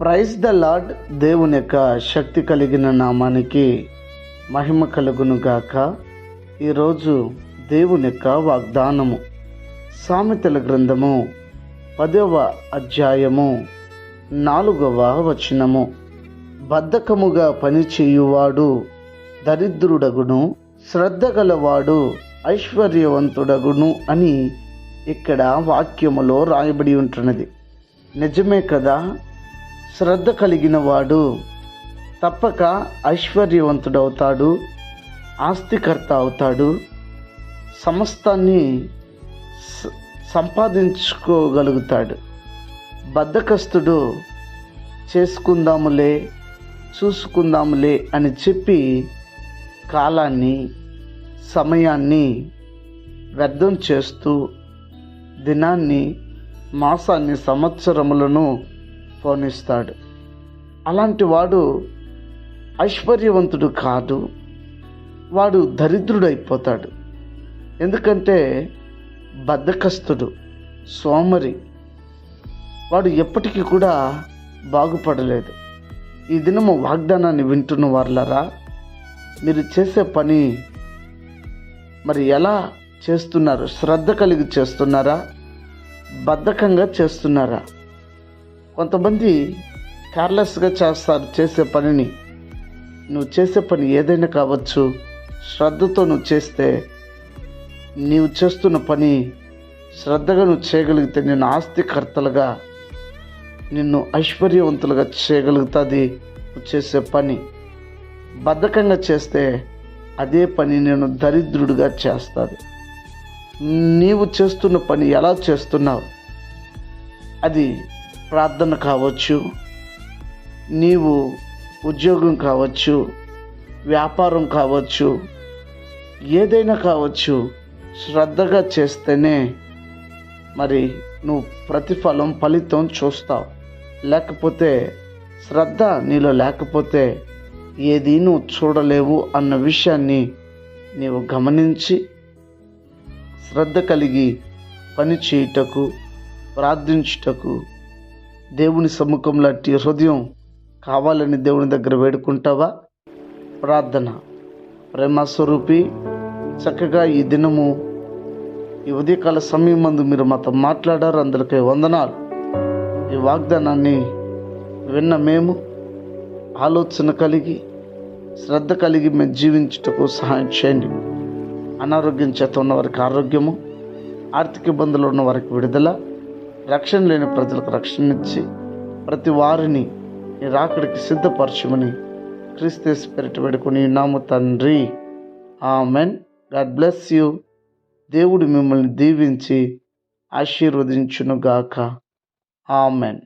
Praise the lord దేవుని యొక్క శక్తి కలిగిన నామానికి మహిమ కలుగును గాక ఈరోజు దేవుని యొక్క వాగ్దానము. సామెతల గ్రంథము పదవ అధ్యాయము నాలుగవ వచనము. బద్ధకముగా పనిచేయువాడు దరిద్రుడగును శ్రద్ధ గలవాడు ఐశ్వర్యవంతుడగును అని ఇక్కడ వాక్యములో రాయబడి ఉంటున్నది. నిజమే కదా? శ్రద్ధ కలిగిన వాడు తప్పక ఐశ్వర్యవంతుడవుతాడు ఆస్తికర్త అవుతాడు. సమస్తాన్ని సంపాదించుకోగలుగుతాడు. బద్ధకస్తుడు చేసుకుందాములే చూసుకుందాములే అని చెప్పి కాలాన్ని సమయాన్ని వ్యర్థం చేస్తూ దినాన్ని మాసాన్ని సంవత్సరములను పోనిస్తాడు అలాంటి వాడు ఐశ్వర్యవంతుడు కాదు. వాడు దరిద్రుడైపోతాడు. ఎందుకంటే బద్ధకస్తుడు సోమరి. వాడు ఎప్పటికీ కూడా బాగుపడలేదు. ఈ దినము వాగ్దానాన్ని వింటున్న వాళ్ళరా మీరు చేసే పని మరి ఎలా చేస్తున్నారు? శ్రద్ధ కలిగి చేస్తున్నారా? బద్ధకంగా చేస్తున్నారా? కొంతమంది కేర్లెస్గా చేస్తారు చేసే పనిని. నువ్వు చేసే పని ఏదైనా కావచ్చు శ్రద్ధతో నువ్వు చేస్తే నీవు చేస్తున్న పని శ్రద్ధగా నువ్వు చేయగలిగితే నేను ఆస్తికర్తలుగా నిన్ను ఐశ్వర్యవంతులుగా చేయగలుగుతుంది నువ్వు చేసే పని. బద్ధకంగా చేస్తే అదే పని నేను దరిద్రుడిగా చేస్తుంది. నీవు చేస్తున్న పని ఎలా చేస్తున్నావు? అది ప్రార్థన కావచ్చు నీవు ఉద్యోగం కావచ్చు వ్యాపారం కావచ్చు ఏదైనా కావచ్చు శ్రద్ధగా చేస్తేనే మరి నువ్వు ప్రతిఫలం ఫలితం చూస్తావు. లేకపోతే శ్రద్ధ నీలో లేకపోతే ఏది నువ్వు చూడలేవు అన్న విషయాన్ని నీవు గమనించి శ్రద్ధ కలిగి పని చేయుటకు ప్రార్థించుటకు దేవుని సమ్ముఖం లాంటి హృదయం కావాలని దేవుని దగ్గర వేడుకుంటావా? ప్రార్థన. ప్రేమస్వరూపి చక్కగా ఈ దినము ఈ ఉదయకాల సమయం మందు మీరు మాతో మాట్లాడారు. అందరికీ వందనాలు. ఈ వాగ్దానాన్ని విన్న మేము ఆలోచన కలిగి శ్రద్ధ కలిగి మేము జీవించుటకు సహాయం చేయండి. అనారోగ్యం చేత ఉన్న వారికి ఆరోగ్యము ఆర్థిక ఇబ్బందులు ఉన్న వారికి విడుదల రక్షణ లేని ప్రజలకు రక్షణ ఇచ్చి ప్రతి వారిని నీ రాకడికి సిద్ధపరచమని క్రీస్తు స్పిరిట్ పెడుకుని నాము తండ్రి. ఆమెన్. God bless you. దేవుడు మిమ్మల్ని దీవించి ఆశీర్వదించునుగాక. ఆమెన్.